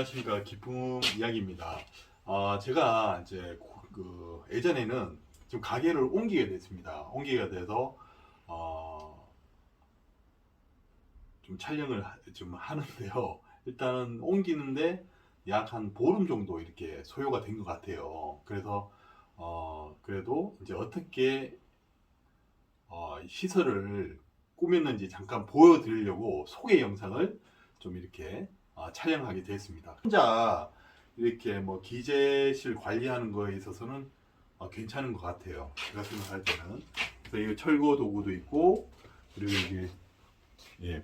안녕하십니까 기품 이야기입니다. 아 제가 이제 고- 그 예전에는 좀 가게를 옮기게 됐습니다. 옮기게 돼서 어, 좀 촬영을 하- 좀 하는데요. 일단은 옮기는데 약 한 보름 정도 이렇게 소요가 된 것 같아요. 그래서 어, 그래도 이제 어떻게 어, 시설을 꾸몄는지 잠깐 보여드리려고 소개 영상을 좀 이렇게 어, 촬영하게 됐습니다. 혼자 이렇게 뭐 기재실 관리하는 거에 있어서는 어, 괜찮은 것 같아요. 제가 생각할 때는. 그래서 이 철거 도구도 있고 그리고 이게 예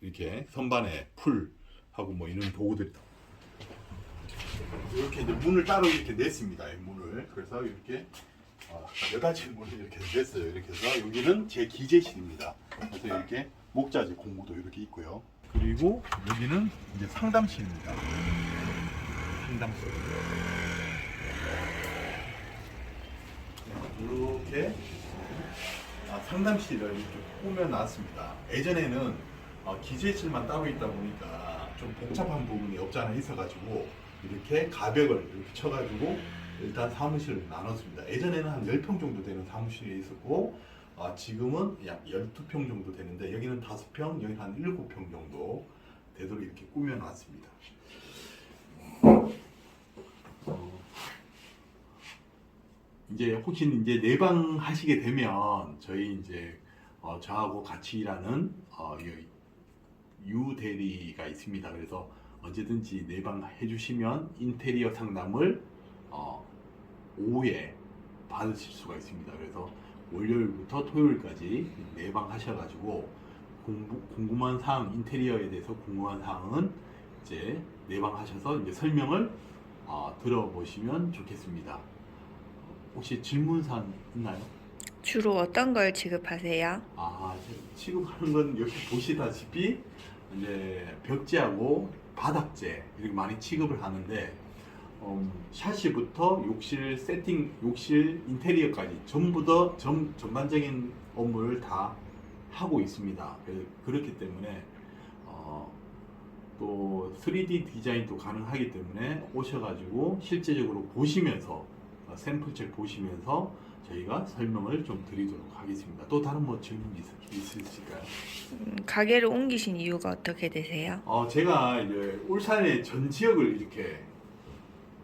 이렇게 선반에 풀 하고 뭐 이런 도구들이 다 이렇게 이제 문을 따로 이렇게 냈습니다. 이 문을 그래서 이렇게 어, 여닫이 문을 이렇게 냈어요. 이렇게 해서 여기는 제 기재실입니다. 그래서 이렇게 목자재 공구도 이렇게 있고요. 그리고 여기는 이제 상담실입니다. 상담실. 이렇게 아, 상담실을 이렇게 꾸며놨습니다. 예전에는 어, 기재실만 따로 있다 보니까 좀 복잡한 부분이 없지 않아 있어가지고 이렇게 가벽을 이렇게 쳐가지고 일단 사무실을 나눴습니다. 예전에는 한 10평 정도 되는 사무실이 있었고 아, 지금은 약 12평 정도 되는데 여기는 5평, 여기는 한 7평 정도 되도록 이렇게 꾸며놨습니다. 어, 이제 혹시 이제 내방 하시게 되면 저희 이제 어, 저하고 같이 일하는 어, 이유 대리가 있습니다. 그래서 언제든지 내방 해주시면 인테리어 상담을 어, 오후에 받으실 수가 있습니다. 그래서 월요일부터 토요일까지 내방 하셔가지고 공부, 궁금한 사항 인테리어에 대해서 궁금한 사항은 이제 내방 하셔서 이제 설명을 어, 들어보시면 좋겠습니다. 혹시 질문 사항 있나요? 주로 어떤 걸 취급하세요? 아, 지- 취급하는 건 여기 보시다시피 이제 벽재하고 바닥재 이렇게 많이 취급을 하는데 음, 샤시부터 욕실 세팅, 욕실 인테리어까지 전부 다 전, 전반적인 업무를 다 하고 있습니다. 그- 그렇기 때문에 어, 또 3D 디자인도 가능하기 때문에 오셔가지고 실제적으로 보시면서 어, 샘플책 보시면서 저희가 설명을 좀 드리도록 하겠습니다. 또 다른 뭐 질문 있, 있으실까요? 음, 가게를 옮기신 이유가 어떻게 되세요? 어, 제가 이제 울산의 전 지역을 이렇게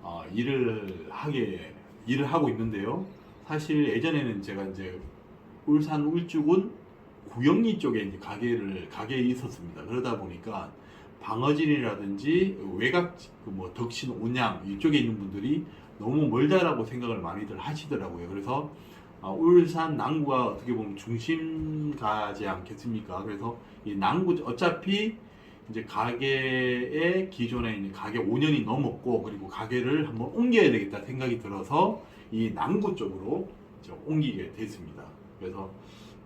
어, 일을 하게 일을 하고 있는데요. 사실 예전에는 제가 이제 울산 울주군 구영리 쪽에 이제 가게를 가게에 있었습니다. 그러다 보니까 방어진이라든지 외곽 그뭐 덕신 온양 이쪽에 있는 분들이 너무 멀다라고 생각을 많이들 하시더라고요. 그래서 아, 울산 남구가 어떻게 보면 중심 가지 않겠습니까? 그래서 이 남구 어차피 이제 가게의 기존에 있는 가게 5년이 넘었고 그리고 가게를 한번 옮겨야 되겠다 생각이 들어서 이 남구 쪽으로 이제 옮기게 됐습니다. 그래서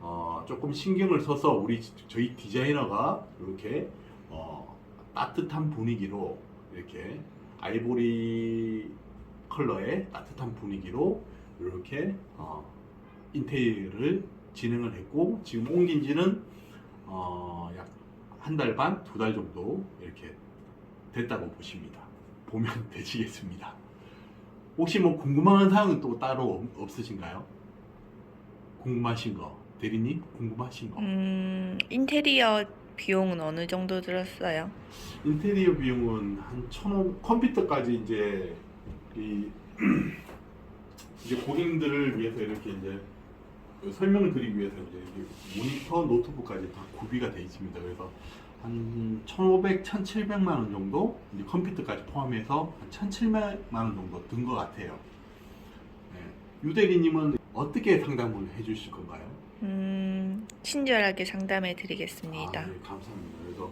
어, 조금 신경을 써서 우리 저희 디자이너가 이렇게 어, 따뜻한 분위기로 이렇게 아이보리 컬러의 따뜻한 분위기로 이렇게 어, 인테리어를 진행을 했고 지금 옮긴 지는 어, 약 한 달 반, 두 달 정도 이렇게 됐다고 보십니다. 보면 되시겠습니다. 혹시 뭐 궁금한 사항은 또 따로 없- 없으신가요? 궁금하신 거, 대리님 궁금하신 거. 음, 인테리어 비용은 어느 정도 들었어요? 인테리어 비용은 한 천원 컴퓨터까지 이제 이 이제 고객들을 위해서 이렇게 이제 설명을 드리기 위해서 이제 모니터 노트북까지 다 구비가 되어 있습니다. 그래서 한 1,500, 1,700만 원 정도 이제 컴퓨터까지 포함해서 한 1,700만 원 정도 든 것 같아요. 네. 유 대리님은 어떻게 상담을 해주실 건가요? 음, 친절하게 상담해 아, 드리겠습니다. 네, 감사합니다. 그래서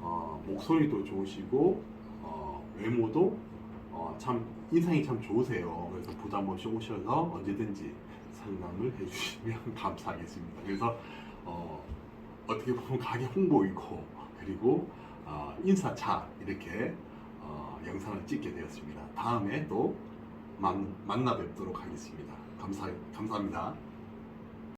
어, 목소리도 좋으시고 어, 외모도 어, 참 인상이 참 좋으세요. 그래서 부담 없이 오셔서 언제든지 상담을 해주시면 감사하겠습니다. 그래서 어, 어떻게 보면 가게 홍보이고 그리고 어, 인사차 이렇게 어, 영상을 찍게 되었습니다. 다음에 또 만, 만나 뵙도록 하겠습니다. 감사, 감사합니다.